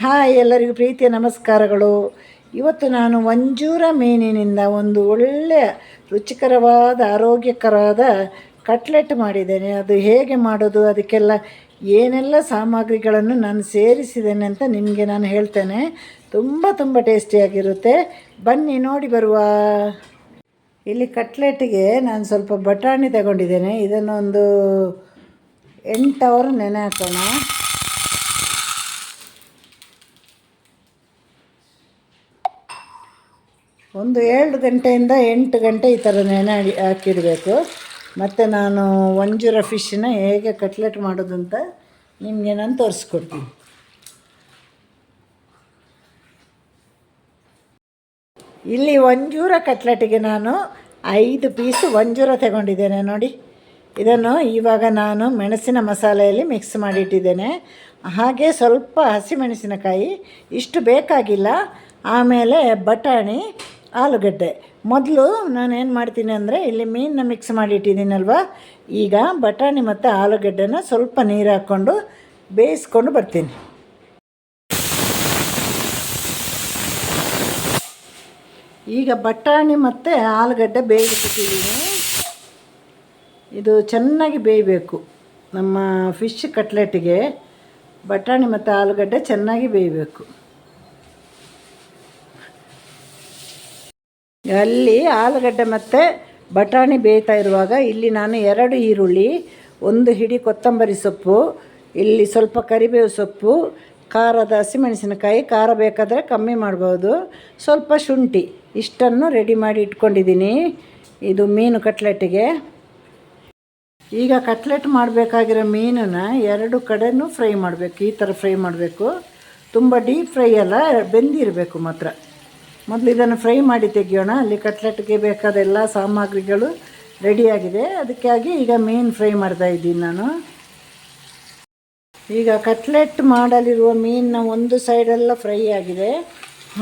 Hi ಎಲ್ಲರಿಗೂ ಪ್ರೀತಿಯ ನಮಸ್ಕಾರಗಳು. ಇವತ್ತು ನಾನು ಮಂಜೂರ ಮೀನಿನಿಂದ ಒಂದು ಒಳ್ಳೆಯ ರುಚಿಕರವಾದ ಆರೋಗ್ಯಕರವಾದ ಕಟ್ಲೆಟ್ ಮಾಡಿದ್ದೇನೆ. ಅದು ಹೇಗೆ ಮಾಡೋದು, ಅದಕ್ಕೆಲ್ಲ ಏನೆಲ್ಲ ಸಾಮಗ್ರಿಗಳನ್ನು ನಾನು ಸೇರಿಸಿದ್ದೇನೆ ಅಂತ ನಿಮಗೆ ನಾನು ಹೇಳ್ತೇನೆ. ತುಂಬ ತುಂಬ ಟೇಸ್ಟಿಯಾಗಿರುತ್ತೆ. ಬನ್ನಿ, ನೋಡಿ ಬರುವ. ಇಲ್ಲಿ ಕಟ್ಲೆಟ್ಗೆ ನಾನು ಸ್ವಲ್ಪ ಬಟಾಣಿ ತಗೊಂಡಿದ್ದೇನೆ. ಇದನ್ನೊಂದು ಎಂಟು ಅವರ್ ನೆನೆ ಹಾಕೋಣ. ಒಂದು ಎರಡು ಗಂಟೆಯಿಂದ ಎಂಟು ಗಂಟೆ ಈ ಥರ ನೆನೆ ಹಾಕಿ- ಹಾಕಿಡಬೇಕು. ಮತ್ತು ನಾನು ಒಂಜೂರ ಫಿಶ್ನ ಹೇಗೆ ಕಟ್ಲೆಟ್ ಮಾಡೋದು ಅಂತ ನಿಮಗೆ ನಾನು ತೋರಿಸ್ಕೊಡ್ತೀನಿ. ಇಲ್ಲಿ ಒಂಜೂರ ಕಟ್ಲೆಟಿಗೆ ನಾನು ಐದು ಪೀಸು ಒಂಜೂರ ತಗೊಂಡಿದ್ದೇನೆ ನೋಡಿ. ಇದನ್ನು ಇವಾಗ ನಾನು ಮೆಣಸಿನ ಮಸಾಲೆಯಲ್ಲಿ ಮಿಕ್ಸ್ ಮಾಡಿಟ್ಟಿದ್ದೇನೆ. ಹಾಗೆ ಸ್ವಲ್ಪ ಹಸಿಮೆಣಸಿನಕಾಯಿ, ಇಷ್ಟು ಬೇಕಾಗಿಲ್ಲ. ಆಮೇಲೆ ಬಟಾಣಿ ಆಲೂಗಡ್ಡೆ. ಮೊದಲು ನಾನು ಏನು ಮಾಡ್ತೀನಿ ಅಂದರೆ ಇಲ್ಲಿ ಮೀನನ್ನ ಮಿಕ್ಸ್ ಮಾಡಿಟ್ಟಿದ್ದೀನಲ್ವ? ಈಗ ಬಟಾಣಿ ಮತ್ತು ಆಲೂಗಡ್ಡೆನ ಸ್ವಲ್ಪ ನೀರು ಹಾಕ್ಕೊಂಡು ಬೇಯಿಸ್ಕೊಂಡು ಬರ್ತೀನಿ. ಈಗ ಬಟಾಣಿ ಮತ್ತು ಆಲೂಗಡ್ಡೆ ಬೇಯಿಸ್ಬಿಟ್ಟಿದ್ದೀನಿ. ಇದು ಚೆನ್ನಾಗಿ ಬೇಯಬೇಕು. ನಮ್ಮ ಫಿಶ್ ಕಟ್ಲೆಟ್ಗೆ ಬಟಾಣಿ ಮತ್ತು ಆಲೂಗಡ್ಡೆ ಚೆನ್ನಾಗಿ ಬೇಯಬೇಕು. ಅಲ್ಲಿ ಆಲೂಗಡ್ಡೆ ಮತ್ತು ಬಟಾಣಿ ಬೇಯ್ತಾ ಇರುವಾಗ ಇಲ್ಲಿ ನಾನು ಎರಡು ಈರುಳ್ಳಿ, ಒಂದು ಹಿಡಿ ಕೊತ್ತಂಬರಿ ಸೊಪ್ಪು, ಇಲ್ಲಿ ಸ್ವಲ್ಪ ಕರಿಬೇವು ಸೊಪ್ಪು, ಖಾರದ ಹಸಿಮೆಣಸಿನಕಾಯಿ, ಖಾರ ಬೇಕಾದರೆ ಕಮ್ಮಿ ಮಾಡ್ಬೋದು. ಸ್ವಲ್ಪ ಶುಂಠಿ, ಇಷ್ಟನ್ನು ರೆಡಿ ಮಾಡಿ ಇಟ್ಕೊಂಡಿದ್ದೀನಿ. ಇದು ಮೀನು ಕಟ್ಲೆಟ್ಗೆ. ಈಗ ಕಟ್ಲೆಟ್ ಮಾಡಬೇಕಾಗಿರೋ ಮೀನನ್ನ ಎರಡು ಕಡೆನೂ ಫ್ರೈ ಮಾಡಬೇಕು, ಈ ಥರ ಫ್ರೈ ಮಾಡಬೇಕು. ತುಂಬ ಡೀಪ್ ಫ್ರೈ ಅಲ್ಲ, ಬೆಂದಿರಬೇಕು ಮಾತ್ರ. ಮೊದಲು ಇದನ್ನು ಫ್ರೈ ಮಾಡಿ ತೆಗಿಯೋಣ. ಅಲ್ಲಿ ಕಟ್ಲೆಟ್ಗೆ ಬೇಕಾದ ಎಲ್ಲ ಸಾಮಗ್ರಿಗಳು ರೆಡಿಯಾಗಿದೆ. ಅದಕ್ಕಾಗಿ ಈಗ ಮೀನು ಫ್ರೈ ಮಾಡ್ತಾ ಇದ್ದೀನಿ ನಾನು. ಈಗ ಕಟ್ಲೆಟ್ ಮಾಡಲಿರುವ ಮೀನಿನ ಒಂದು ಸೈಡೆಲ್ಲ ಫ್ರೈ ಆಗಿದೆ.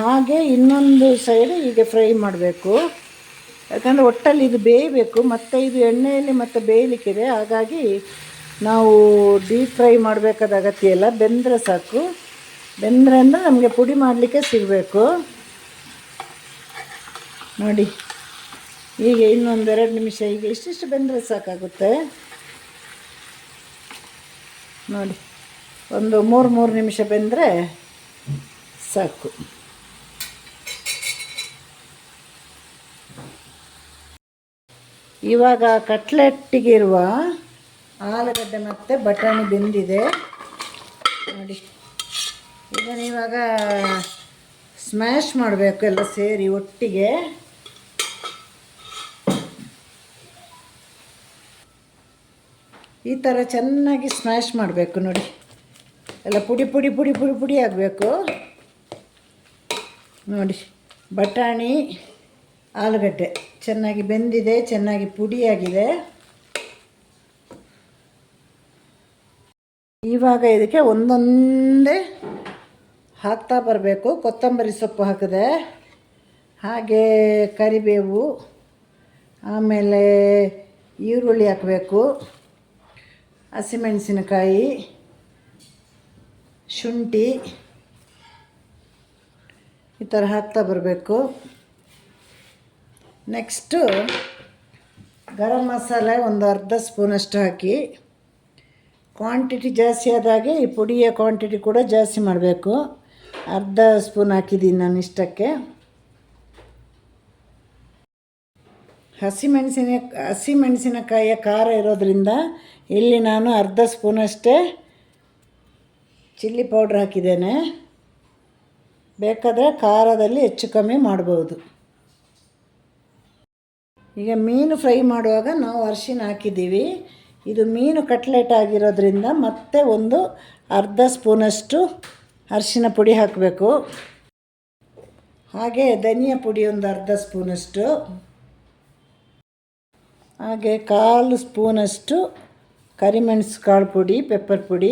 ಹಾಗೆ ಇನ್ನೊಂದು ಸೈಡ್ ಈಗ ಫ್ರೈ ಮಾಡಬೇಕು. ಯಾಕಂದರೆ ಒಟ್ಟಲ್ಲಿ ಇದು ಬೇಯಬೇಕು. ಮತ್ತು ಇದು ಎಣ್ಣೆಯಲ್ಲಿ ಮತ್ತು ಬೇಯಲಿಕ್ಕಿದೆ. ಹಾಗಾಗಿ ನಾವು ಡೀಪ್ ಫ್ರೈ ಮಾಡಬೇಕಾದ ಅಗತ್ಯ ಇಲ್ಲ. ಬೆಂದರೆ ಸಾಕು. ಬೆಂದರೆ ಅಂದರೆ ನಮಗೆ ಪುಡಿ ಮಾಡಲಿಕ್ಕೆ ಸಿಗಬೇಕು. ನೋಡಿ. ಈಗ ಇನ್ನೊಂದು ಎರಡು ನಿಮಿಷ ಈಗ ಇಷ್ಟಿಷ್ಟು ಬೆಂದರೆ ಸಾಕಾಗುತ್ತೆ. ನೋಡಿ, ಒಂದು ಮೂರು ಮೂರು ನಿಮಿಷ ಬೆಂದರೆ ಸಾಕು. ಇವಾಗ ಕಟ್ಲೆಟ್ಟಿಗಿರುವ ಆಲೂಗಡ್ಡೆ ಮತ್ತು ಬಟಾಣಿ ಬೆಂದಿದೆ. ನೋಡಿ, ಇದನ್ನು ಇವಾಗ ಸ್ಮ್ಯಾಶ್ ಮಾಡಬೇಕು ಎಲ್ಲ ಸೇರಿ ಒಟ್ಟಿಗೆ. ಈ ಥರ ಚೆನ್ನಾಗಿ ಸ್ಮ್ಯಾಶ್ ಮಾಡಬೇಕು ನೋಡಿ. ಎಲ್ಲ ಪುಡಿ ಪುಡಿ ಪುಡಿ ಪುಡಿ ಪುಡಿ ಆಗಬೇಕು. ನೋಡಿ, ಬಟಾಣಿ, ಆಲೂಗಡ್ಡೆ. ಚೆನ್ನಾಗಿ ಬೆಂದಿದೆ, ಚೆನ್ನಾಗಿ ಪುಡಿಯಾಗಿದೆ. ಇವಾಗ ಇದಕ್ಕೆ ಒಂದೊಂದೇ ಹಾಕ್ತಾ ಬರಬೇಕು. ಕೊತ್ತಂಬರಿ ಸೊಪ್ಪು ಹಾಕಿದೆ. ಹಾಗೆ ಕರಿಬೇವು, ಆಮೇಲೆ ಈರುಳ್ಳಿ ಹಾಕಬೇಕು. ಹಸಿಮೆಣಸಿನಕಾಯಿ, ಶುಂಠಿ, ಈ ಥರ ಹಾಕ್ತಾ ಬರಬೇಕು. ನೆಕ್ಸ್ಟು ಗರಂ ಮಸಾಲೆ ಒಂದು ಅರ್ಧ ಸ್ಪೂನಷ್ಟು ಹಾಕಿ. ಕ್ವಾಂಟಿಟಿ ಜಾಸ್ತಿ ಆದಾಗೆ ಈ ಪುಡಿಯ ಕ್ವಾಂಟಿಟಿ ಕೂಡ ಜಾಸ್ತಿ ಮಾಡಬೇಕು. ಅರ್ಧ ಸ್ಪೂನ್ ಹಾಕಿದ್ದೀನಿ ನಾನು ಇಷ್ಟಕ್ಕೆ. ಹಸಿಮೆಣಸಿನ ಹಸಿಮೆಣಸಿನಕಾಯಿಯ ಖಾರ ಇರೋದ್ರಿಂದ ಇಲ್ಲಿ ನಾನು ಅರ್ಧ ಸ್ಪೂನಷ್ಟೇ ಚಿಲ್ಲಿ ಪೌಡ್ರ್ ಹಾಕಿದ್ದೇನೆ. ಬೇಕಾದರೆ ಖಾರದಲ್ಲಿ ಹೆಚ್ಚು ಕಮ್ಮಿ ಮಾಡ್ಬೋದು. ಈಗ ಮೀನು ಫ್ರೈ ಮಾಡುವಾಗ ನಾವು ಅರಿಶಿನ ಹಾಕಿದ್ದೀವಿ. ಇದು ಮೀನು ಕಟ್ಲೆಟ್ ಆಗಿರೋದ್ರಿಂದ ಮತ್ತೆ ಒಂದು ಅರ್ಧ ಸ್ಪೂನಷ್ಟು ಅರಿಶಿನ ಪುಡಿ ಹಾಕಬೇಕು. ಹಾಗೆ ಧನಿಯಾ ಪುಡಿ ಒಂದು ಅರ್ಧ ಸ್ಪೂನಷ್ಟು. ಹಾಗೆ ಕಾಲು ಸ್ಪೂನಷ್ಟು ಕರಿಮೆಣಸು ಕಾಳು ಪುಡಿ ಪೆಪ್ಪರ್ ಪುಡಿ.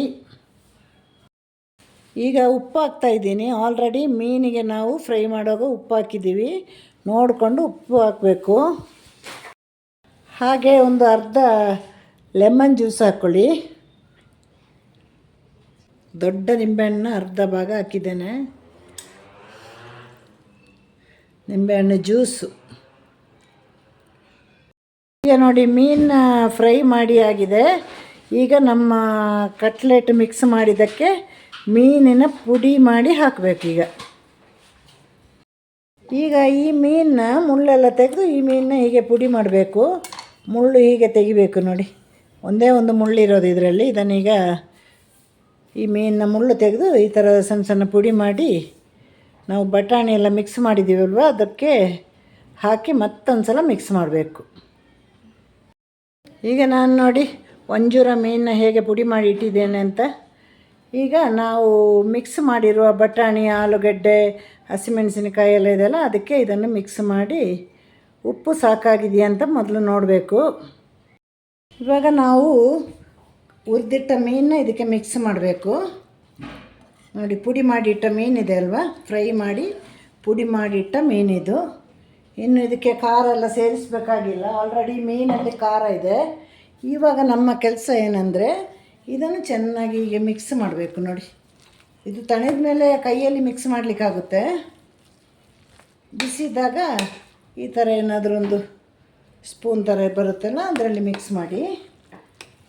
ಈಗ ಉಪ್ಪು ಹಾಕ್ತಾ ಇದ್ದೀನಿ. ಆಲ್ರೆಡಿ ಮೀನಿಗೆ ನಾವು ಫ್ರೈ ಮಾಡುವಾಗ ಉಪ್ಪು ಹಾಕಿದ್ದೀವಿ. ನೋಡಿಕೊಂಡು ಉಪ್ಪು ಹಾಕಬೇಕು. ಹಾಗೆ ಒಂದು ಅರ್ಧ ಲೆಮನ್ ಜ್ಯೂಸ್ ಹಾಕ್ಕೊಳ್ಳಿ ದೊಡ್ಡ ನಿಂಬೆಹಣ್ಣು ಅರ್ಧ ಭಾಗ ಹಾಕಿದ್ದೇನೆ. ನಿಂಬೆಹಣ್ಣು ಜ್ಯೂಸು ಈಗ ನೋಡಿ ಮೀನು ಫ್ರೈ ಮಾಡಿ ಆಗಿದೆ. ಈಗ ನಮ್ಮ ಕಟ್ಲೆಟ್ ಮಿಕ್ಸ್ ಮಾಡಿದ್ದಕ್ಕೆ ಮೀನಿನ ಪುಡಿ ಮಾಡಿ ಹಾಕಬೇಕು ಈಗ. ಈಗ ಈ ಮೀನನ್ನ ಮುಳ್ಳೆಲ್ಲ ತೆಗೆದು ಈ ಮೀನನ್ನ ಹೀಗೆ ಪುಡಿ ಮಾಡಬೇಕು. ಮುಳ್ಳು ಹೀಗೆ ತೆಗಿಬೇಕು ನೋಡಿ. ಒಂದೇ ಒಂದು ಮುಳ್ಳಿರೋದು ಇದರಲ್ಲಿ. ಇದನ್ನೀಗ ಈ ಮೀನನ್ನ ಮುಳ್ಳು ತೆಗೆದು ಈ ಥರ ಸಣ್ಣ ಸಣ್ಣ ಪುಡಿ ಮಾಡಿ ನಾವು ಬಟಾಣಿ ಎಲ್ಲ ಮಿಕ್ಸ್ ಮಾಡಿದ್ದೀವಲ್ವ? ಅದಕ್ಕೆ ಹಾಕಿ ಮತ್ತೊಂದು ಸಲ ಮಿಕ್ಸ್ ಮಾಡಬೇಕು. ಈಗ ನಾನು ನೋಡಿ, ಒಂಜೂರ ಮೀನನ್ನ ಹೇಗೆ ಪುಡಿ ಮಾಡಿ ಇಟ್ಟಿದ್ದೇನೆ ಅಂತ. ಈಗ ನಾವು ಮಿಕ್ಸ್ ಮಾಡಿರುವ ಬಟಾಣಿ, ಆಲೂಗಡ್ಡೆ, ಹಸಿಮೆಣಸಿನಕಾಯಿ ಎಲ್ಲ ಇದೆಲ್ಲ ಅದಕ್ಕೆ ಇದನ್ನು ಮಿಕ್ಸ್ ಮಾಡಿ ಉಪ್ಪು ಸಾಕಾಗಿದೆಯಾ ಅಂತ ಮೊದಲು ನೋಡಬೇಕು. ಇವಾಗ ನಾವು ಹುರಿದಿಟ್ಟ ಮೀನನ್ನ ಇದಕ್ಕೆ ಮಿಕ್ಸ್ ಮಾಡಬೇಕು. ನೋಡಿ, ಪುಡಿ ಮಾಡಿಟ್ಟ ಮೀನಿದೆ ಅಲ್ವಾ? ಫ್ರೈ ಮಾಡಿ, ಪುಡಿ ಮಾಡಿಟ್ಟ ಮೀನಿದು ಇನ್ನು ಇದಕ್ಕೆ ಖಾರ ಎಲ್ಲ ಸೇರಿಸಬೇಕಾಗಿಲ್ಲ. ಆಲ್ರೆಡಿ ಮೀನಲ್ಲಿ ಖಾರ ಇದೆ. ಇವಾಗ ನಮ್ಮ ಕೆಲಸ ಏನಂದರೆ ಇದನ್ನು ಚೆನ್ನಾಗಿ ಹೀಗೆ ಮಿಕ್ಸ್ ಮಾಡಬೇಕು ನೋಡಿ. ಇದು ತಣಿದ ಮೇಲೆ ಕೈಯಲ್ಲಿ ಮಿಕ್ಸ್ ಮಾಡಲಿಕ್ಕಾಗುತ್ತೆ. ಬಿಸಿದಾಗ ಈ ಥರ ಏನಾದರೂ ಒಂದು ಸ್ಪೂನ್ ಥರ ಬರುತ್ತಲ್ಲ, ಅದರಲ್ಲಿ ಮಿಕ್ಸ್ ಮಾಡಿ.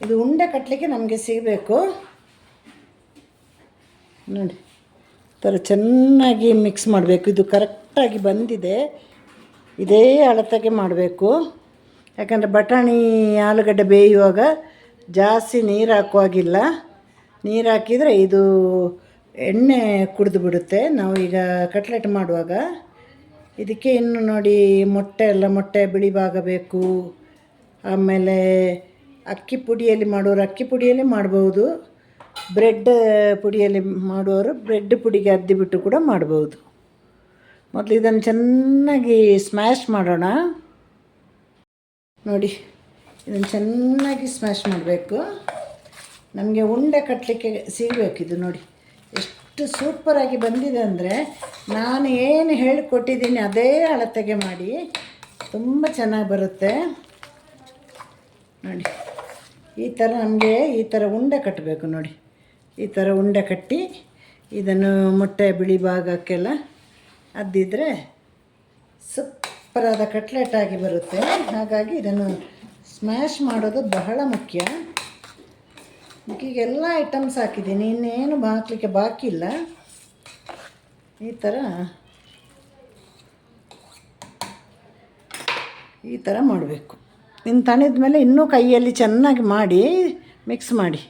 ಇದು ಉಂಡೆ ಕಟ್ಟಲಿಕ್ಕೆ ನಮಗೆ ಸಿಗಬೇಕು. ನೋಡಿ ಥರ ಚೆನ್ನಾಗಿ ಮಿಕ್ಸ್ ಮಾಡಬೇಕು. ಇದು ಕರೆಕ್ಟಾಗಿ ಬಂದಿದೆ. ಇದೇ ಅಳತೆಗೆ ಮಾಡಬೇಕು. ಯಾಕಂದರೆ ಬಟಾಣಿ, ಆಲೂಗಡ್ಡೆ ಬೇಯುವಾಗ ಜಾಸ್ತಿ ನೀರು ಹಾಕುವಾಗಿಲ್ಲ. ನೀರು ಹಾಕಿದರೆ ಇದು ಎಣ್ಣೆ ಕುಡಿದು ಬಿಡುತ್ತೆ. ನಾವು ಈಗ ಕಟ್ಲೆಟ್ ಮಾಡುವಾಗ ಇದಕ್ಕೆ ಇನ್ನು ನೋಡಿ ಮೊಟ್ಟೆ ಎಲ್ಲ, ಮೊಟ್ಟೆ ಬಿಳಿ ಭಾಗ ಬೇಕು ಆಮೇಲೆ ಅಕ್ಕಿ ಪುಡಿಯಲ್ಲಿ ಮಾಡೋರು ಅಕ್ಕಿ ಪುಡಿಯಲ್ಲಿ ಮಾಡ್ಬೋದು. ಬ್ರೆಡ್ ಪುಡಿಯಲ್ಲಿ ಮಾಡುವವರು ಬ್ರೆಡ್ ಪುಡಿಗೆ ಅದ್ದಿಬಿಟ್ಟು ಕೂಡ ಮಾಡ್ಬೋದು. ಮೊದಲು ಇದನ್ನು ಚೆನ್ನಾಗಿ ಸ್ಮ್ಯಾಶ್ ಮಾಡೋಣ. ನೋಡಿ, ಇದನ್ನು ಚೆನ್ನಾಗಿ ಸ್ಮ್ಯಾಶ್ ಮಾಡಬೇಕು. ನಮಗೆ ಉಂಡೆ ಕಟ್ಟಲಿಕ್ಕೆ ಸಿಗಬೇಕು ಇದು ನೋಡಿ. ಎಷ್ಟು ಸೂಪರಾಗಿ ಬಂದಿದೆ ಅಂದರೆ ನಾನು ಏನು ಹೇಳಿಕೊಟ್ಟಿದ್ದೀನಿ ಅದೇ ಅಳತೆಗೆ ಮಾಡಿ. ತುಂಬ ಚೆನ್ನಾಗಿ ಬರುತ್ತೆ. ನೋಡಿ, ಈ ಥರ ನಮಗೆ ಈ ಥರ ಉಂಡೆ ಕಟ್ಟಬೇಕು ನೋಡಿ. ಈ ಥರ ಉಂಡೆ ಕಟ್ಟಿ ಇದನ್ನು ಮೊಟ್ಟೆ ಬಿಳಿ ಭಾಗಕ್ಕೆಲ್ಲ ಅದ್ದಿದ್ರೆ ಸೂಪರಾದ ಕಟ್ಲೆಟ್ ಆಗಿ ಬರುತ್ತೆ. ಹಾಗಾಗಿ ಇದನ್ನು ಸ್ಮ್ಯಾಶ್ ಮಾಡೋದು ಬಹಳ ಮುಖ್ಯ. ಈಗೆಲ್ಲ ಐಟಮ್ಸ್ ಹಾಕಿದ್ದೀನಿ. ಇನ್ನೇನು ಹಾಕಲಿಕ್ಕೆ ಬಾಕಿ ಇಲ್ಲ. ಈ ಥರ ಈ ಥರ ಮಾಡಬೇಕು. ಇನ್ನು ತಣಿದ ಮೇಲೆ ಇನ್ನೂ ಕೈಯಲ್ಲಿ ಚೆನ್ನಾಗಿ ಮಾಡಿ ಮಿಕ್ಸ್ ಮಾಡಿ.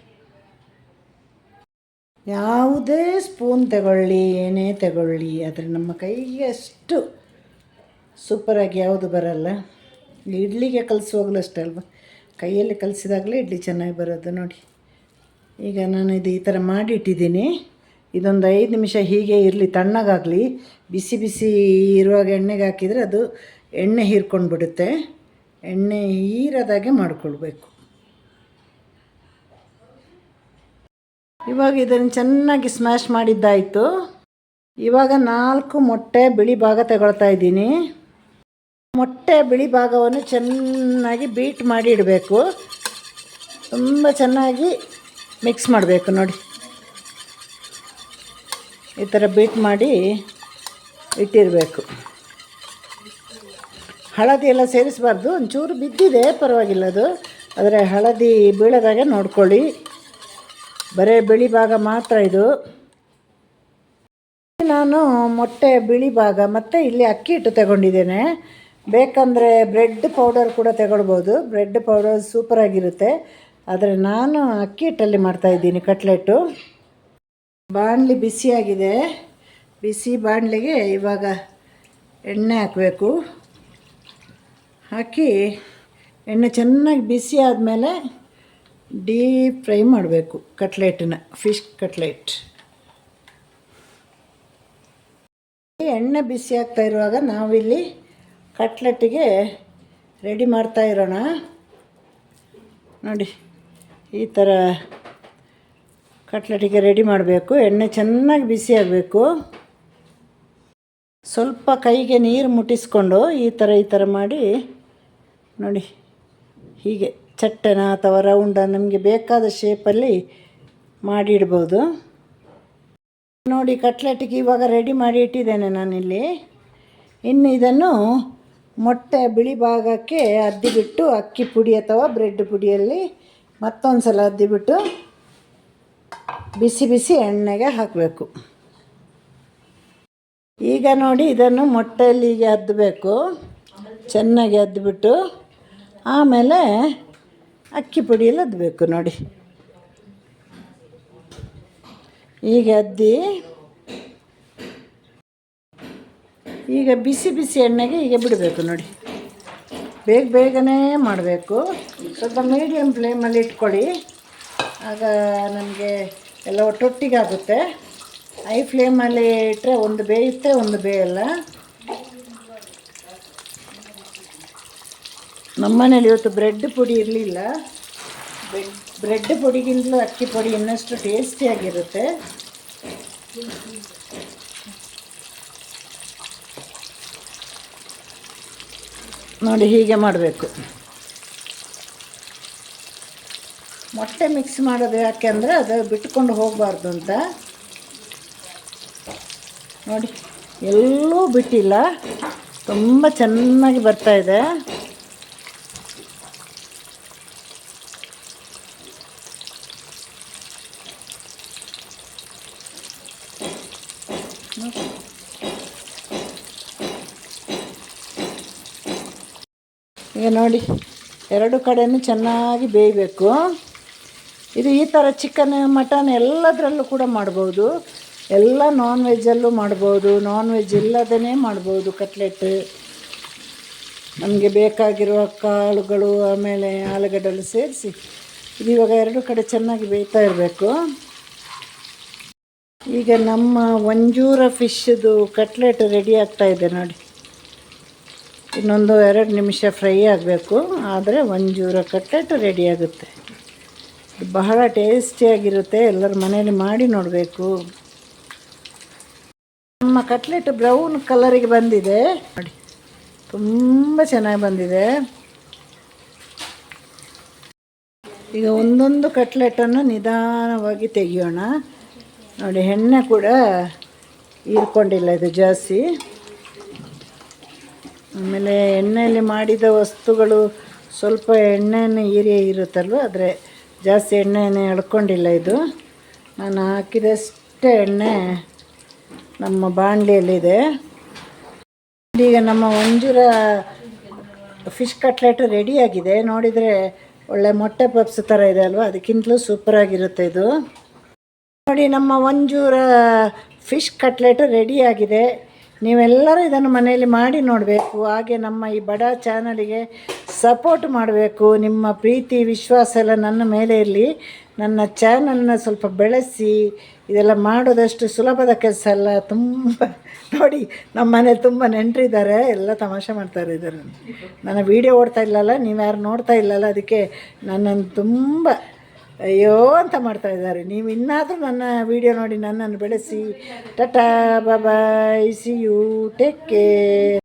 ಯಾವುದೇ ಸ್ಪೂನ್ ತಗೊಳ್ಳಿ, ಏನೇ ತಗೊಳ್ಳಿ, ಆದರೆ ನಮ್ಮ ಕೈಗೆ ಅಷ್ಟು ಸೂಪರಾಗಿ ಯಾವುದು ಬರಲ್ಲ. ಇಡ್ಲಿಗೆ ಕಲಿಸುವಾಗಲೂ ಅಷ್ಟೇ ಅಲ್ವಾ? ಕೈಯಲ್ಲಿ ಕಲಿಸಿದಾಗಲೇ ಇಡ್ಲಿ ಚೆನ್ನಾಗಿ ಬರೋದು ನೋಡಿ. ಈಗ ನಾನು ಇದು ಈ ಥರ ಮಾಡಿಟ್ಟಿದ್ದೀನಿ. ಇದೊಂದು ಐದು ನಿಮಿಷ ಹೀಗೆ ಇರಲಿ, ತಣ್ಣಗಾಗಲಿ. ಬಿಸಿ ಬಿಸಿ ಇರುವಾಗ ಎಣ್ಣೆಗೆ ಹಾಕಿದರೆ ಅದು ಎಣ್ಣೆ ಹೀರ್ಕೊಂಡು ಬಿಡುತ್ತೆ ಎಣ್ಣೆ ಹೀರದಾಗೆ ಮಾಡಿಕೊಳ್ಬೇಕು. ಇವಾಗ ಇದನ್ನು ಚೆನ್ನಾಗಿ ಸ್ಮ್ಯಾಶ್ ಮಾಡಿದ್ದಾಯಿತು. ಇವಾಗ ನಾಲ್ಕು ಮೊಟ್ಟೆ ಬಿಳಿ ಭಾಗ ತಗೊಳ್ತಾ ಇದ್ದೀನಿ. ಮೊಟ್ಟೆ ಬಿಳಿ ಭಾಗವನ್ನು ಚೆನ್ನಾಗಿ ಬೀಟ್ ಮಾಡಿ ಇಡಬೇಕು. ತುಂಬ ಚೆನ್ನಾಗಿ ಮಿಕ್ಸ್ ಮಾಡಬೇಕು ನೋಡಿ. ಈ ಥರ ಬೀಟ್ ಮಾಡಿ ಇಟ್ಟಿರಬೇಕು. ಹಳದಿ ಎಲ್ಲ ಸೇರಿಸಬಾರ್ದು. ಒಂಚೂರು ಬಿದ್ದಿದೆ, ಪರವಾಗಿಲ್ಲ ಅದು. ಆದರೆ ಹಳದಿ ಬೀಳದಾಗೆ ನೋಡ್ಕೊಳ್ಳಿ. ಬರೇ ಬಿಳಿ ಭಾಗ ಮಾತ್ರ ಇದು. ನಾನು ಮೊಟ್ಟೆ ಬಿಳಿ ಭಾಗ ಮತ್ತು ಇಲ್ಲಿ ಅಕ್ಕಿ ಹಿಟ್ಟು ತಗೊಂಡಿದ್ದೇನೆ. ಬೇಕಂದರೆ ಬ್ರೆಡ್ ಪೌಡರ್ ಕೂಡ ತಗೊಳ್ಬೋದು. ಬ್ರೆಡ್ ಪೌಡರ್ ಸೂಪರಾಗಿರುತ್ತೆ ಆದರೆ ನಾನು ಅಕ್ಕಿ ಹಿಟ್ಟಲ್ಲಿ ಮಾಡ್ತಾಯಿದ್ದೀನಿ ಕಟ್ಲೆಟ್ಟು. ಬಾಣಲಿ ಬಿಸಿಯಾಗಿದೆ ಬಿಸಿ ಬಾಣಲಿಗೆ ಇವಾಗ ಎಣ್ಣೆ ಹಾಕಬೇಕು. ಹಾಕಿ ಎಣ್ಣೆ ಚೆನ್ನಾಗಿ ಬಿಸಿ ಆದಮೇಲೆ ಡೀಪ್ ಫ್ರೈ ಮಾಡಬೇಕು ಕಟ್ಲೆಟನ್ನು ಫಿಶ್ ಕಟ್ಲೆಟ್ ಎಣ್ಣೆ ಬಿಸಿ ಆಗ್ತಾ ಇರುವಾಗ ನಾವಿಲ್ಲಿ ಕಟ್ಲೆಟ್ಗೆ ರೆಡಿ ಮಾಡ್ತಾ ಇರೋಣ. ನೋಡಿ, ಈ ಥರ ಕಟ್ಲೆಟಿಗೆ ರೆಡಿ ಮಾಡಬೇಕು. ಎಣ್ಣೆ ಚೆನ್ನಾಗಿ ಬಿಸಿ ಆಗಬೇಕು. ಸ್ವಲ್ಪ ಕೈಗೆ ನೀರು ಮುಟ್ಟಿಸ್ಕೊಂಡು ಈ ಥರ ಈ ಥರ ಮಾಡಿ ನೋಡಿ, ಹೀಗೆ. ಚಟ್ಟನ ಅಥವಾ ರೌಂಡ ನಮಗೆ ಬೇಕಾದ ಶೇಪಲ್ಲಿ ಮಾಡಿಡ್ಬೋದು. ನೋಡಿ, ಕಟ್ಲೆಟ್ಗೆ ಇವಾಗ ರೆಡಿ ಮಾಡಿ ಇಟ್ಟಿದ್ದೇನೆ ನಾನಿಲ್ಲಿ. ಇನ್ನು ಇದನ್ನು ಮೊಟ್ಟೆ ಬಿಳಿ ಭಾಗಕ್ಕೆ ಅದ್ದಿಬಿಟ್ಟು ಅಕ್ಕಿ ಪುಡಿ ಅಥವಾ ಬ್ರೆಡ್ ಪುಡಿಯಲ್ಲಿ ಮತ್ತೊಂದು ಸಲ ಅದ್ದಿಬಿಟ್ಟು ಬಿಸಿ ಬಿಸಿ ಎಣ್ಣೆಗೆ ಹಾಕಬೇಕು. ಈಗ ನೋಡಿ, ಇದನ್ನು ಮೊಟ್ಟೆಯಲ್ಲಿ ಹೀಗೆ ಅದ್ದಬೇಕು ಚೆನ್ನಾಗಿ ಅದ್ಬಿಟ್ಟು ಆಮೇಲೆ ಅಕ್ಕಿ ಪುಡಿಯಲ್ಲಿ ಅದ್ದಬೇಕು ನೋಡಿ. ಈಗ ಅದ್ದಿ ಈಗ ಬಿಸಿ ಬಿಸಿ ಎಣ್ಣೆಗೆ ಈಗ ಬಿಡಬೇಕು ನೋಡಿ. ಬೇಗ ಬೇಗನೆ ಮಾಡಬೇಕು. ಸ್ವಲ್ಪ ಮೀಡಿಯಮ್ ಫ್ಲೇಮಲ್ಲಿ ಇಟ್ಕೊಳ್ಳಿ. ಆಗ ನಮಗೆ ಎಲ್ಲ ಒಟ್ಟೊಟ್ಟಿಗೆ ಆಗುತ್ತೆ ಹೈ ಫ್ಲೇಮಲ್ಲಿ ಇಟ್ಟರೆ ಒಂದು ಬೇಯುತ್ತೆ ಒಂದು ಬೇಯಲ್ಲ ನಮ್ಮನೇಲಿ ಇವತ್ತು ಬ್ರೆಡ್ ಪುಡಿ ಇರಲಿಲ್ಲ. ಬ್ರೆಡ್ ಬ್ರೆಡ್ ಪುಡಿಗಿಂತಲೂ ಅಕ್ಕಿ ಪುಡಿ ಇನ್ನಷ್ಟು ಟೇಸ್ಟಿಯಾಗಿರುತ್ತೆ ನೋಡಿ, ಹೀಗೆ ಮಾಡಬೇಕು. ಮೊಟ್ಟೆ ಮಿಕ್ಸ್ ಮಾಡೋದು ಯಾಕೆ ಅಂದರೆ ಅದು ಬಿಟ್ಕೊಂಡು ಹೋಗಬಾರ್ದು ಅಂತ. ನೋಡಿ, ಎಲ್ಲೂ ಬಿಟ್ಟಿಲ್ಲ. ತುಂಬ ಚೆನ್ನಾಗಿ ಬರ್ತಾ ಈಗ ನೋಡಿ, ಎರಡು ಕಡೆಯೂ ಚೆನ್ನಾಗಿ ಬೇಯಬೇಕು. ಇದು ಈ ಥರ ಚಿಕನ್, ಮಟನ್ ಎಲ್ಲದರಲ್ಲೂ ಕೂಡ ಮಾಡ್ಬೋದು. ಎಲ್ಲ ನಾನ್ ವೆಜ್ಜಲ್ಲೂ ಮಾಡ್ಬೋದು. ನಾನ್ ವೆಜ್ ಇಲ್ಲದೇ ಮಾಡ್ಬೋದು ಕಟ್ಲೆಟ್. ನಮಗೆ ಬೇಕಾಗಿರುವ ಕಾಳುಗಳು, ಆಮೇಲೆ ಆಲೂಗಡ್ಡೆಲ್ಲ ಸೇರಿಸಿ. ಇದು ಇವಾಗ ಎರಡು ಕಡೆ ಚೆನ್ನಾಗಿ ಬೇಯ್ತಾ ಇರಬೇಕು. ಈಗ ನಮ್ಮ ಒಂಜೂರ ಫಿಶ್ದು ಕಟ್ಲೆಟ್ ರೆಡಿ ಆಗ್ತಾ ಇದೆ ನೋಡಿ. ಇನ್ನೊಂದು ಎರಡು ನಿಮಿಷ ಫ್ರೈ ಆಗಬೇಕು, ಆದರೆ ಒಂಜೂರ ಕಟ್ಲೆಟ್ ರೆಡಿ ಆಗುತ್ತೆ. ಬಹಳ ಟೇಸ್ಟಿಯಾಗಿರುತ್ತೆ ಎಲ್ಲರ ಮನೇಲಿ ಮಾಡಿ ನೋಡಬೇಕು. ನಮ್ಮ ಕಟ್ಲೆಟ್ ಬ್ರೌನ್ ಕಲರಿಗೆ ಬಂದಿದೆ. ನೋಡಿ, ತುಂಬ ಚೆನ್ನಾಗಿ ಬಂದಿದೆ. ಈಗ ಒಂದೊಂದು ಕಟ್ಲೆಟನ್ನು ನಿಧಾನವಾಗಿ ತೆಗಿಯೋಣ. ನೋಡಿ, ಎಣ್ಣೆ ಕೂಡ ಹೀರ್ಕೊಂಡಿಲ್ಲ, ಇದು ಜಾಸ್ತಿ. ಆಮೇಲೆ ಎಣ್ಣೆಯಲ್ಲಿ ಮಾಡಿದ ವಸ್ತುಗಳು ಸ್ವಲ್ಪ ಎಣ್ಣೆಯನ್ನು ಹೀರಿ ಇರುತ್ತಲ್ವ, ಆದರೆ ಜಾಸ್ತಿ ಎಣ್ಣೆಯನ್ನು ಎಳ್ಕೊಂಡಿಲ್ಲ ಇದು. ನಾನು ಹಾಕಿದಷ್ಟೇ ಎಣ್ಣೆ ನಮ್ಮ ಬಾಣಲಿಯಲ್ಲಿದೆ. ಈಗ ನಮ್ಮ ಒಂಜೂರ ಫಿಶ್ ಕಟ್ಲೆಟ್ ರೆಡಿಯಾಗಿದೆ. ನೋಡಿದರೆ ಒಳ್ಳೆ ಮೊಟ್ಟೆ ಪಪ್ಸ್ ಥರ ಇದೆ ಅಲ್ವಾ, ಅದಕ್ಕಿಂತಲೂ ಸೂಪರಾಗಿರುತ್ತೆ ಇದು. ನೋಡಿ, ನಮ್ಮ ಒಂಜೂರ ಫಿಶ್ ಕಟ್ಲೆಟ್ ರೆಡಿಯಾಗಿದೆ ನೀವೆಲ್ಲರೂ ಇದನ್ನು ಮನೆಯಲ್ಲಿ ಮಾಡಿ ನೋಡಬೇಕು. ಹಾಗೆ ನಮ್ಮ ಈ ಬಡ ಚಾನಲಿಗೆ ಸಪೋರ್ಟ್ ಮಾಡಬೇಕು. ನಿಮ್ಮ ಪ್ರೀತಿ, ವಿಶ್ವಾಸ ಎಲ್ಲ ನನ್ನ ಮೇಲೆ ಇರಲಿ. ನನ್ನ ಚಾನಲ್ನ ಸ್ವಲ್ಪ ಬೆಳೆಸಿ, ಇದೆಲ್ಲ ಮಾಡೋದಷ್ಟು ಸುಲಭದ ಕೆಲಸ ಅಲ್ಲ. ತುಂಬ ನೋಡಿ, ನಮ್ಮ ಮನೇಲಿ ತುಂಬ ನೆಂಟರಿದ್ದಾರೆ. ಎಲ್ಲ ತಮಾಷೆ ಮಾಡ್ತಾರೆ ಇದರಲ್ಲಿ. ನನ್ನ ವೀಡಿಯೋ ಓಡ್ತಾ ಇಲ್ಲಲ್ಲ ನೀವು ಯಾರು ನೋಡ್ತಾ ಇಲ್ಲಲ್ಲ, ಅದಕ್ಕೆ ನನ್ನನ್ನು ತುಂಬ ಅಯ್ಯೋ ಅಂತ ಮಾಡ್ತಾ ಇದ್ದಾರೆ. ನೀವು ಇನ್ನಾದರೂ ನನ್ನ ವಿಡಿಯೋ ನೋಡಿ ನನ್ನನ್ನು ಬೆಳೆಸಿ. Tata bye see you take care